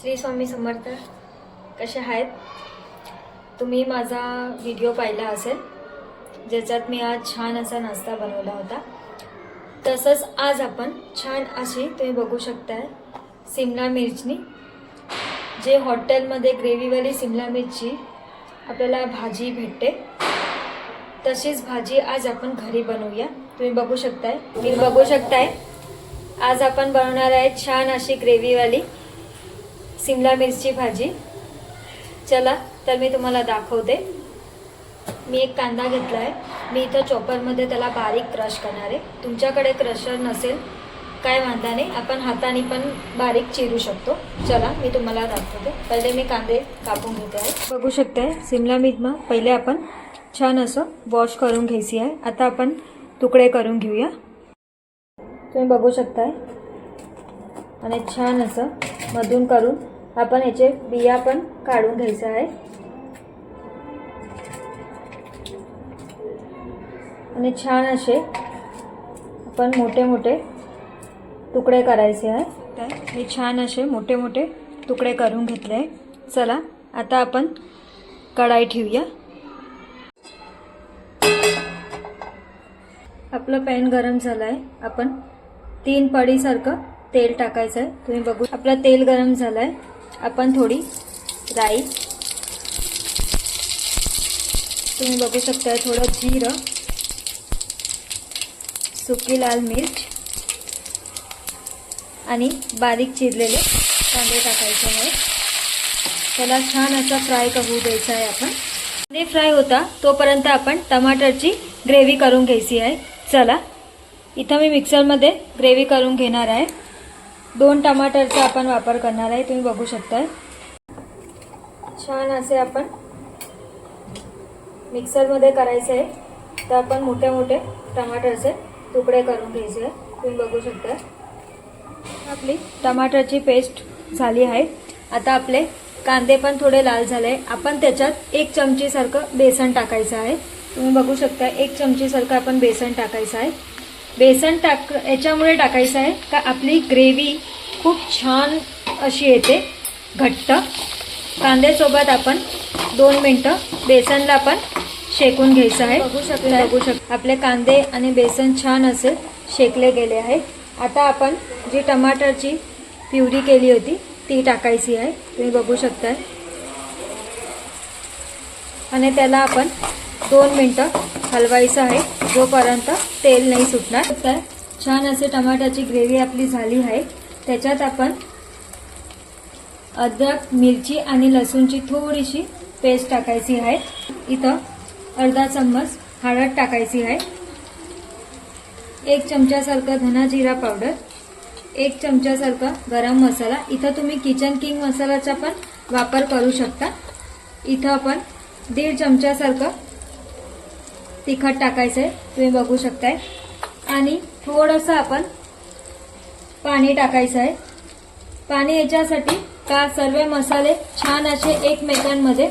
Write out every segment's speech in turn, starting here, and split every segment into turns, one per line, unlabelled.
श्री स्वामी समर्थ. कसे आहेत? तुम्ही माझा व्हिडिओ पाहिला असेल ज्याच्यात मी आज छान असा नाश्ता बनवला होता. तसंच आज आपण छान अशी तुम्ही बघू शकताय सिमला मिरचनी. जे हॉटेलमध्ये ग्रेव्हीवाली सिमला मिरची आपल्याला भाजी भेटते तशीच भाजी आज आपण घरी बनवूया. तुम्ही बघू शकताय. मी बघू शकताय आज आपण बनवणार आहे छान अशी ग्रेव्हीवाली. सिमला मिरची भाजी. चला तर मी तुम्हाला दाखवते. मी एक कांदा घेतला आहे मी इथं चॉपरमध्ये त्याला बारीक क्रश करणार आहे. तुमच्याकडे क्रशर नसेल काय वांधा नाही. आपण हाताने पण बारीक चिरू शकतो. चला मी तुम्हाला दाखवते. पहिले मी कांदे कापून घेते आहे. बघू शकते सिमला मिर्च मग पहिले आपण छान असं वॉश करून घ्यायची आहे. आता आपण तुकडे करून घेऊया. तुम्ही बघू शकताय. आणि छान असं मधून करून आपण याचे बिया पण काढून घ्यायचं आहे. आणि छान असे आपण मोठे मोठे तुकडे करायचे आहे. तर मी छान असे मोठे मोठे तुकडे करून घेतले. आहे चला आता आपण कढाई ठेवूया. आपलं पॅन गरम झालं आहे आपण तीन पडीसारखं तेल टाकायचं आहे तुम्ही बघू आपलं तेल गरम झालं आहे आपण थोडी राई. तुम्ही बघू शकता थोडं जिरं. सुकी लाल मिर्च. आणि बारीक चिरलेले कांदे टाकायचे आहे त्याला छान असा फ्राय करू द्यायचा आहे आपण. कांदे फ्राय होता तोपर्यंत आपण टमाटरची ग्रेव्ही करून घ्यायची आहे. चला इथं मी मिक्सरमध्ये ग्रेव्ही करून घेणार आहे. दोन टमाटरचा आपण वापर करणार आहे तुम्ही बघू शकता छान असे आपण मिक्सरमध्ये करायचे आहे. तर आपण मोठे मोठे टमाटरचे तुकडे करून घ्यायचे आहे. तुम्ही बघू शकता आपली टमाटरची पेस्ट झाली आहे. आता आपले कांदे पण थोडे लाल झाले आपण त्याच्यात एक चमचीसारखं बेसन टाकायचं आहे. तुम्ही बघू शकता एक चमचीसारखं आपण बेसन टाकायचं आहे. बेसन टाक याच्यामुळे टाकायचं आहे. का आपली ग्रेव्ही खूप छान अशी येते घट्ट. कांद्यासोबत आपण दोन मिनटं बेसनला पण शेकून घ्यायचं आहे. बघू शकता बघू शकता. आपले कांदे आणि बेसन छान असे शेकले गेले आहे. आता आपण जी टमाटरची प्युरी केली होती ती टाकायची आहे. तुम्ही बघू शकताय. आणि त्याला आपण दोन मिनटं हलवायचं आहे. जोपर्यंत तेल नाही सुटणार. तर छान असे टमाट्याची ग्रेव्ही आपली झाली आहे. त्याच्यात आपण अद्रक मिरची आणि लसूणची थोडीशी पेस्ट टाकायची आहे. इथं अर्धा चम्मच हळद टाकायची आहे. एक चमच्यासारखं धना जिरा पावडर. एक चमच्यासारखा गरम मसाला. इथं तुम्ही किचन किंग मसाल्याचा पण वापर करू शकता. इथं आपण दीड चमच्यासारखं तिखट टाकायचं आहे तुम्ही बघू शकताय. आणि थोडंसं आपण पाणी टाकायचं आहे पाणी याच्यासाठी का सर्व मसाले छान असे एकमेकांमध्ये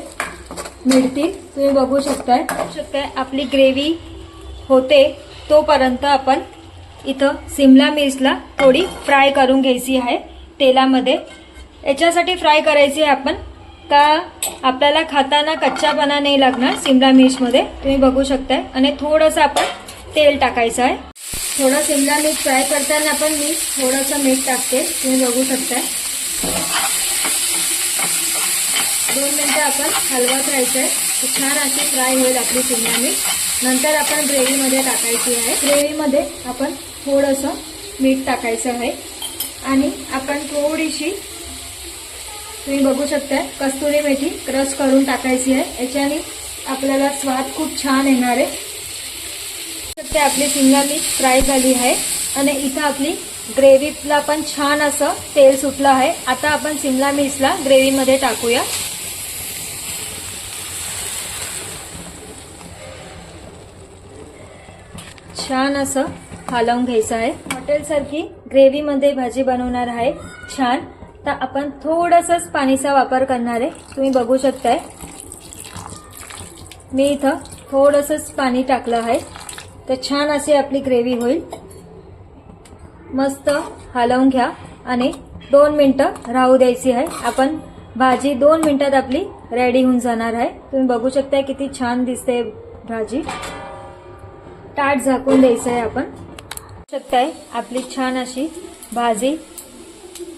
मिळतील तुम्ही बघू शकताय. शकताय आपली ग्रेव्ही होते तोपर्यंत आपण इथं सिमला मिर्चला थोडी फ्राय करून घ्यायची आहे तेलामध्ये. याच्यासाठी फ्राय करायची आहे आपण का आपल्याला खाताना कच्चापणा नाही लागणार सिमला मिर्चमध्ये? तुम्ही बघू शकताय. आणि थोडंसं आपण तेल टाकायचं आहे. थोडं सिमला मिर्च फ्राय करताना आपण मी थोडंसं मीठ टाकते. तुम्ही बघू शकताय. दोन मिनटं आपण हलवत राहायचं आहे. छान अशी फ्राय होईल आपली सिमला मिर्च. नंतर आपण ग्रेव्हीमध्ये टाकायची आहे. ग्रेव्हीमध्ये आपण थोडंसं मीठ टाकायचं आहे. आणि आपण थोडीशी तुम्ही बघू शकता कस्तुरी मेथी क्रश करून टाकायची आहे. याच्याने आपल्याला स्वाद खूप छान येणार आहे. ते आपली शिमला मिर्च फ्राय झाली आहे. आणि इथं आपली ग्रेव्हीला पण छान असं तेल सुटलं आहे. आता आपण शिमला मिर्चला ग्रेव्हीमध्ये टाकूया. छान असं हलवून घ्यायचं आहे. हॉटेलसारखी ग्रेव्हीमध्ये भाजी बनवणार आहे. छान. तर आपण थोडंसंच पाणीचा वापर करणार आहे. तुम्ही बघू शकताय. मी इथं थोडंसंच पाणी टाकलं आहे. तर छान अशी आपली ग्रेव्ही होईल. मस्त हलवून घ्या आणि दोन मिनटं राहू द्यायची आहे. आपण भाजी दोन मिनटात आपली रेडी होऊन जाणार आहे. तुम्ही बघू शकताय किती छान दिसते भाजी. ताट झाकून द्यायचं आहे आपण. शकताय आपली छान अशी भाजी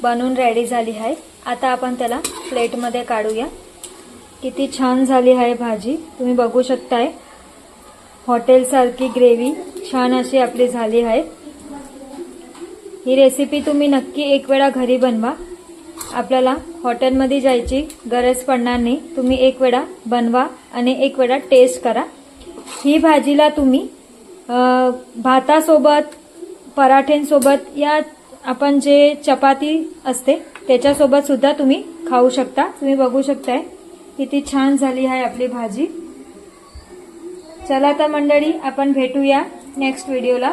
बनून रेडी झाली आहे. आता आपण त्याला प्लेटमध्ये काढूया. किती छान झाली आहे भाजी. तुम्ही बघू शकताय. हॉटेलसारखी ग्रेव्ही छान अशी आपली झाली आहे. ही रेसिपी तुम्ही नक्की एक वेळा घरी बनवा. आपल्याला हॉटेलमध्ये जायची गरज पडणार नाही. तुम्ही एक वेळा बनवा आणि एक वेळा टेस्ट करा. ही भाजीला तुम्ही भातासोबत पराठ्यांसोबत या आपण जे चपाती असते त्याच्यासोबत सुद्धा तुम्ही खाऊ शकता. तुम्ही बघू शकताय किती छान झाली आहे आपली भाजी. चला तर मंडळी आपण भेटूया नेक्स्ट व्हिडिओला